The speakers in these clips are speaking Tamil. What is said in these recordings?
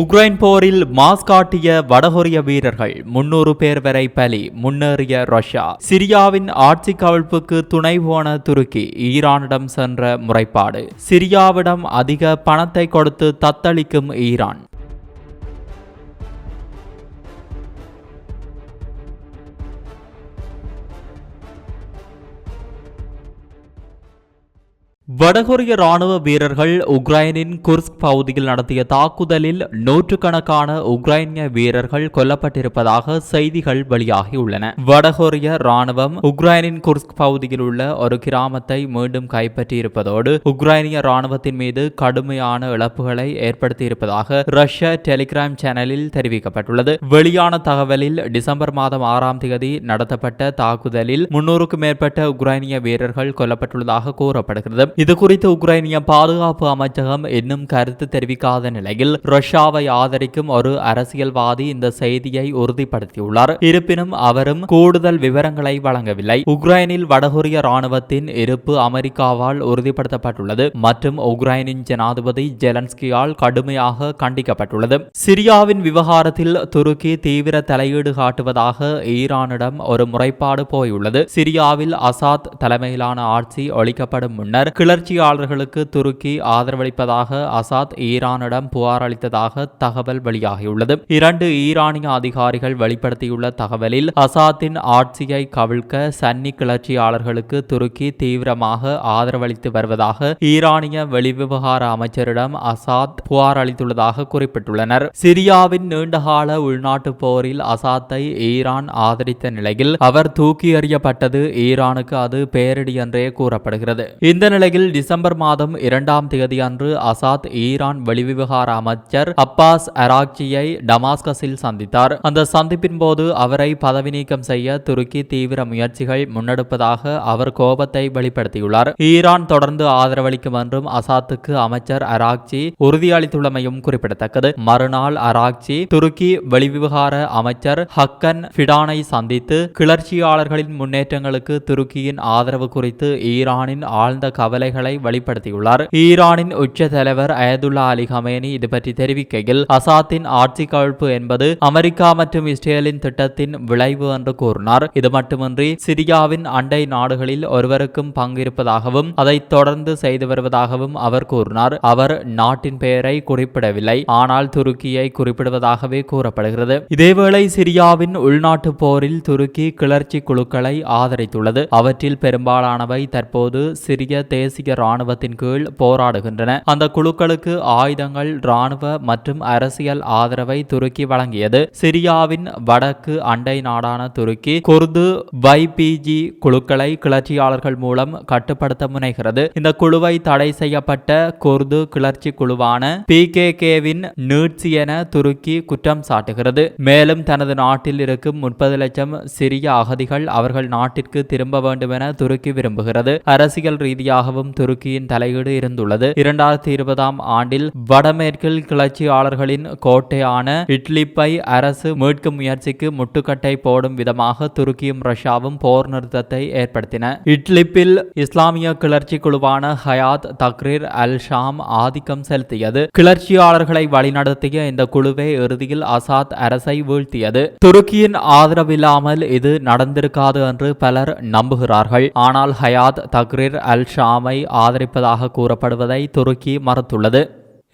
உக்ரைன் போரில் மாஸ் காட்டிய வடகொரிய வீரர்கள் முன்னூறு பேர் வரை பலி முன்னேறிய ரஷ்யா. சிரியாவின் ஆட்சி கவிழ்ப்புக்கு துணை போன துருக்கி ஈரானிடம் சென்ற முறைப்பாடு. சிரியாவிடம் அதிக பணத்தை கொடுத்து தத்தளிக்கும் ஈரான். வடகொரிய ராணுவ வீரர்கள் உக்ரைனின் குர்ஸ்க் பகுதியில் நடத்திய தாக்குதலில் நூற்றுக்கணக்கான உக்ரைனிய வீரர்கள் கொல்லப்பட்டிருப்பதாக செய்திகள் வெளியாகியுள்ளன. வடகொரிய ராணுவம் உக்ரைனின் குர்ஸ்க் பகுதியில் உள்ள ஒரு கிராமத்தை மீண்டும் கைப்பற்றியிருப்பதோடு உக்ரைனிய ராணுவத்தின் மீது கடுமையான இழப்புகளை ஏற்படுத்தியிருப்பதாக ரஷ்ய டெலிகிராம் சேனலில் தெரிவிக்கப்பட்டுள்ளது. வெளியான தகவலில் டிசம்பர் மாதம் ஆறாம் தேதி நடத்தப்பட்ட தாக்குதலில் முன்னூறுக்கும் மேற்பட்ட உக்ரைனிய வீரர்கள் கொல்லப்பட்டுள்ளதாக கூறப்படுகிறது. இது குறித்து உக்ரைனிய பாதுகாப்பு அமைச்சகம் இன்னும் கருத்து தெரிவிக்காத நிலையில் ரஷ்யாவை ஆதரிக்கும் ஒரு அரசியல்வாதி இந்த செய்தியை உறுதிப்படுத்தியுள்ளார் இருப்பினும் அவரும் கூடுதல் விவரங்களை வழங்கவில்லை உக்ரைனில் வடகொரிய ராணுவத்தின் இருப்பு அமெரிக்காவால் உறுதிப்படுத்தப்பட்டுள்ளது மற்றும் உக்ரைனின் ஜனாதிபதி ஜெலன்ஸ்கியால் கடுமையாக கண்டிக்கப்பட்டுள்ளது சிரியாவின் விவகாரத்தில் துருக்கி தீவிர தலையீடு காட்டுவதாக ஈரானிடம் ஒரு முறைப்பாடு போயுள்ளது சிரியாவில் அசாத் தலைமையிலான ஆட்சி ஒழிக்கப்படும் முன்னர் கிளர்ச்சியாளர்களுக்கு துருக்கி ஆதரவளிப்பதாக அசாத் ஈரானிடம் புகார் அளித்ததாக தகவல் வெளியாகியுள்ளது. இரண்டு ஈரானிய அதிகாரிகள் வெளிப்படுத்தியுள்ள தகவலில் அசாத்தின் ஆட்சியை கவிழ்க்க சன்னி கிளர்ச்சியாளர்களுக்கு துருக்கி தீவிரமாக ஆதரவளித்து வருவதாக ஈரானிய வெளிவிவகார அமைச்சரிடம் அசாத் புகார் அளித்துள்ளதாக குறிப்பிட்டுள்ளனர். சிரியாவின் நீண்டகால உள்நாட்டு போரில் அசாத்தை ஈரான் ஆதரித்த நிலையில் அவர் தூக்கி எறியப்பட்டது ஈரானுக்கு அது பேரிடி என்றே கூறப்படுகிறது. இந்த நிலையில் டிசம்பர் மாதம் இரண்டாம் தேதி அன்று அசாத் ஈரான் வெளிவிவகார அமைச்சர் அப்பாஸ் அராக்சியை டமாஸ்கஸில் சந்தித்தார். அந்த சந்திப்பின் போது அவரை பதவி நீக்கம் செய்ய துருக்கி தீவிர முயற்சிகள் முன்னெடுப்பதாக அவர் கோபத்தை வெளிப்படுத்தியுள்ளார். ஈரான் தொடர்ந்து ஆதரவளிக்கும் என்றும் அசாத்துக்கு அமைச்சர் அராக்சி உறுதியளித்துள்ளமையும் குறிப்பிடத்தக்கது. மறுநாள் அராக்சி துருக்கி வெளிவிவகார அமைச்சர் ஹக்கன் ஃபிடானை சந்தித்து கிளர்ச்சியாளர்களின் முன்னேற்றங்களுக்கு துருக்கியின் ஆதரவு குறித்து ஈரானின் ஆழ்ந்த கவலைகளை வெளிப்படுத்தியுள்ளார். ஈரானின் உச்ச தலைவர் அயதுல்லா அலி ஹமேனி இது பற்றி தெரிவிக்கையில் அசாத்தின் ஆட்சி கவிழ்ப்பு என்பது அமெரிக்கா மற்றும் இஸ்ரேலின் திட்டத்தின் விளைவு என்று கூறினார். இது மட்டுமின்றி சிரியாவின் அண்டை நாடுகளில் ஒருவருக்கும் பங்கிருப்பதாகவும் அதை தொடர்ந்து செய்து வருவதாகவும் அவர் கூறினார். அவர் நாட்டின் பெயரை குறிப்பிடவில்லை ஆனால் துருக்கியை குறிப்பிடுவதாகவே கூறப்படுகிறது. இதேவேளை சிரியாவின் உள்நாட்டு போரில் துருக்கி கிளர்ச்சி குழுக்களை ஆதரித்துள்ளது. அவற்றில் பெரும்பாலானவை தற்போது சிரிய தேசிய ராணுவத்தின் கீழ் போராடுகின்றன. அந்த குழுக்களுக்கு ஆயுதங்கள் ராணுவ மற்றும் அரசியல் ஆதரவை துருக்கி வழங்கியது. சிரியாவின் வடக்கு அண்டை நாடான துருக்கி குர்து வைபிஜி குழுக்களை கிளர்ச்சியாளர்கள் மூலம் கட்டுப்படுத்த முனைகிறது. இந்த குழுவை தடை செய்யப்பட்ட குர்து கிளர்ச்சி குழுவான பி கே கேவின் நீட்சி என துருக்கி குற்றம் சாட்டுகிறது. மேலும் தனது நாட்டில் இருக்கும் முப்பது லட்சம் சிறிய அகதிகள் அவர்கள் நாட்டிற்கு திரும்ப வேண்டும் என துருக்கி விரும்புகிறது. அரசியல் ரீதியாகவும் துருக்கியின் தலையீடு இருந்துள்ளது. இரண்டாயிரத்தி இருபதாம் ஆண்டில் வடமேற்கில் கிளர்ச்சியாளர்களின் கோட்டையான இட்லிப்பை அரசு மீட்கும் முயற்சிக்கு முட்டுக்கட்டை போடும் விதமாக துருக்கியும் ரஷ்யாவும் போர் நிறுத்தத்தை ஏற்படுத்தின. இட்லிப்பில் இஸ்லாமிய கிளர்ச்சி குழுவான ஹயாத் தக்ரீர் அல் ஷாம் ஆதிக்கம் செலுத்தியது. கிளர்ச்சியாளர்களை வழிநடத்திய இந்த குழுவே இறுதியில் அசாத் அரசை வீழ்த்தியது. துருக்கியின் ஆதரவில்லாமல் இது நடந்திருக்காது என்று பலர் நம்புகிறார்கள். ஆனால் ஹயாத் தக்ரீர் அல் ஷாமை ஆதரிப்பதாக கூறப்படுவதை துருக்கி மறுத்துள்ளது.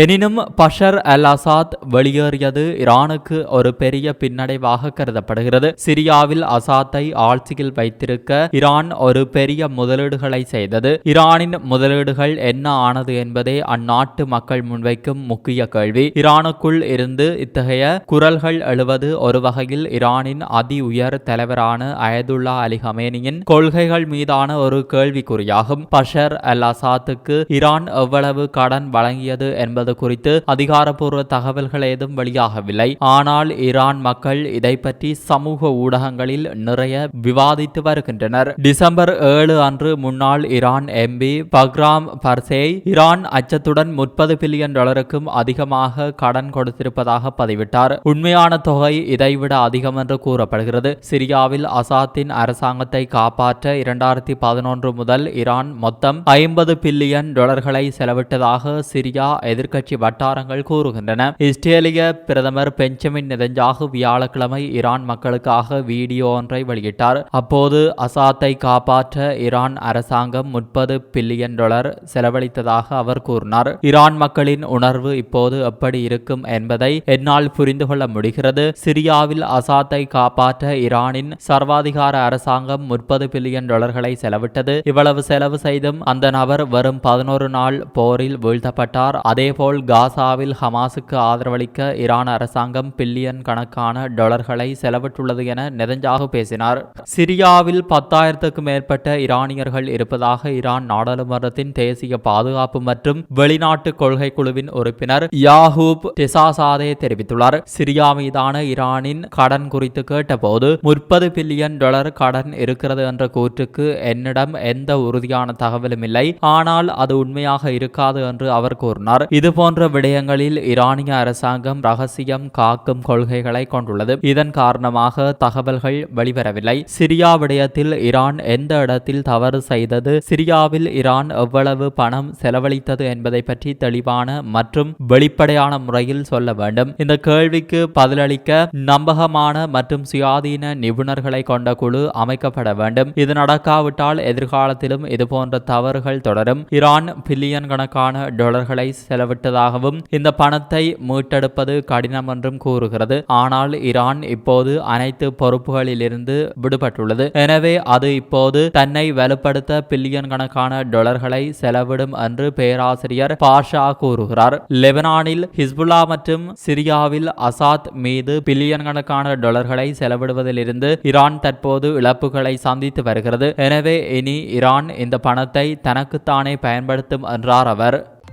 எனினும் பஷர் அல் அசாத் வெளியேறியது ஈரானுக்கு ஒரு பெரிய பின்னடைவாக கருதப்படுகிறது. சிரியாவில் அசாத்தை ஆட்சியில் வைத்திருக்க ஈரான் ஒரு பெரிய முதலீடுகளை செய்தது. ஈரானின் முதலீடுகள் என்ன ஆனது என்பதே அந்நாட்டு மக்கள் முன்வைக்கும் முக்கிய கேள்வி. ஈரானுக்குள் இருந்து இத்தகைய குரல்கள் எழுவது ஒரு வகையில் ஈரானின் அதி உயர் தலைவரான அயதுல்லா அலி ஹமேனியின் கொள்கைகள் மீதான ஒரு கேள்விக்குறியாகும். பஷர் அல் அசாத்துக்கு ஈரான் எவ்வளவு கடன் வழங்கியது என்பது என்பது குறித்து அதிகாரப்பூர்வ தகவல்கள் ஏதும் வெளியாகவில்லை. ஆனால் ஈரான் மக்கள் இதை பற்றி சமூக ஊடகங்களில் நிறைய விவாதித்து வருகின்றனர். டிசம்பர் ஏழு அன்று முன்னாள் Iran MP Bahram Parsaei Iran அச்சத்துடன் முப்பது பில்லியன் டாலருக்கும் அதிகமாக கடன் கொடுத்திருப்பதாக பதிவிட்டார். உண்மையான தொகை இதைவிட அதிகம் என்று கூறப்படுகிறது. சிரியாவில் அசாத்தின் அரசாங்கத்தை காப்பாற்ற இரண்டாயிரத்தி பதினொன்று முதல் ஈரான் மொத்தம் ஐம்பது பில்லியன் டாலர்களை செலவிட்டதாக சிரியா எதிர் எதிர்க்கட்சி வட்டாரங்கள் கூறுகின்றன. இஸ்ரேலிய பிரதமர் பெஞ்சமின் நெதஞ்சாகு வியாழக்கிழமை ஈரான் மக்களுக்காக வீடியோ ஒன்றை வெளியிட்டார். அப்போது அசாத்தை காப்பாற்ற ஈரான் அரசாங்கம் முப்பது பில்லியன் டாலர் செலவழித்ததாக அவர் கூறினார். ஈரான் மக்களின் உணர்வு இப்போது எப்படி இருக்கும் என்பதை என்னால் புரிந்து கொள்ள முடிகிறது. சிரியாவில் அசாத்தை காப்பாற்ற ஈரானின் சர்வாதிகார அரசாங்கம் முப்பது பில்லியன் டாலர்களை செலவிட்டது. இவ்வளவு செலவு செய்தும் அந்த நபர் வரும் பதினோரு நாள் போரில் வீழ்த்தப்பட்டார். அதே அதேபோல் காசாவில் ஹமாஸுக்கு ஆதரவளிக்க ஈரான் அரசாங்கம் பில்லியன் கணக்கான டாலர்களை செலவிட்டுள்ளது என நெதஞ்சாகு பேசினார். சிரியாவில் பத்தாயிரத்துக்கும் மேற்பட்ட ஈரானியர்கள் இருப்பதாக ஈரான் நாடாளுமன்றத்தின் தேசிய பாதுகாப்பு மற்றும் வெளிநாட்டு கொள்கை குழுவின் உறுப்பினர் யாஹூப் டெசாசாதே தெரிவித்துள்ளார். சிரியா மீதான ஈரானின் கடன் குறித்து கேட்டபோது முப்பது பில்லியன் டாலர் கடன் இருக்கிறது என்ற கூற்றுக்கு என்னிடம் எந்த உறுதியான தகவலும் இல்லை. ஆனால் அது உண்மையாக இருக்காது என்று அவர் கூறினார். இதுபோன்ற விடயங்களில் ஈரானிய அரசாங்கம் ரகசியம் காக்கும் கொள்கைகளை கொண்டுள்ளது. இதன் காரணமாக தகவல்கள் வெளிவரவில்லை. சிரியா விடயத்தில் ஈரான் எந்த இடத்தில் தவறு செய்தது? சிரியாவில் ஈரான் எவ்வளவு பணம் செலவழித்தது என்பதை பற்றி தெளிவான மற்றும் வெளிப்படையான முறையில் சொல்ல வேண்டும். இந்த கேள்விக்கு பதிலளிக்க நம்பகமான மற்றும் சுயாதீன நிபுணர்களை கொண்ட குழு அமைக்கப்பட வேண்டும். இது நடக்காவிட்டால் எதிர்காலத்திலும் இதுபோன்ற தவறுகள் தொடரும். ஈரான் பில்லியன் கணக்கான டாலர்களை விட்டதாகவும் இந்த பணத்தை மீட்டெடுப்பது கடினம் என்றும் கூறுகிறது. ஆனால் ஈரான் இப்போது அனைத்து பொறுப்புகளிலிருந்து விடுபட்டுள்ளது. எனவே அது இப்போது தன்னை வலுப்படுத்த பில்லியன் கணக்கான டாலர்களை செலவிடும் என்று பேராசிரியர் பாஷா கூறுகிறார். லெபனானில் ஹிஸ்புல்லா மற்றும் சிரியாவில் அசாத் மீது பில்லியன் கணக்கான டாலர்களை செலவிடுவதிலிருந்து ஈரான் தற்போது இழப்புகளை சந்தித்து வருகிறது. எனவே இனி ஈரான் இந்த பணத்தை தனக்குத்தானே பயன்படுத்தும் என்றார் அவர்.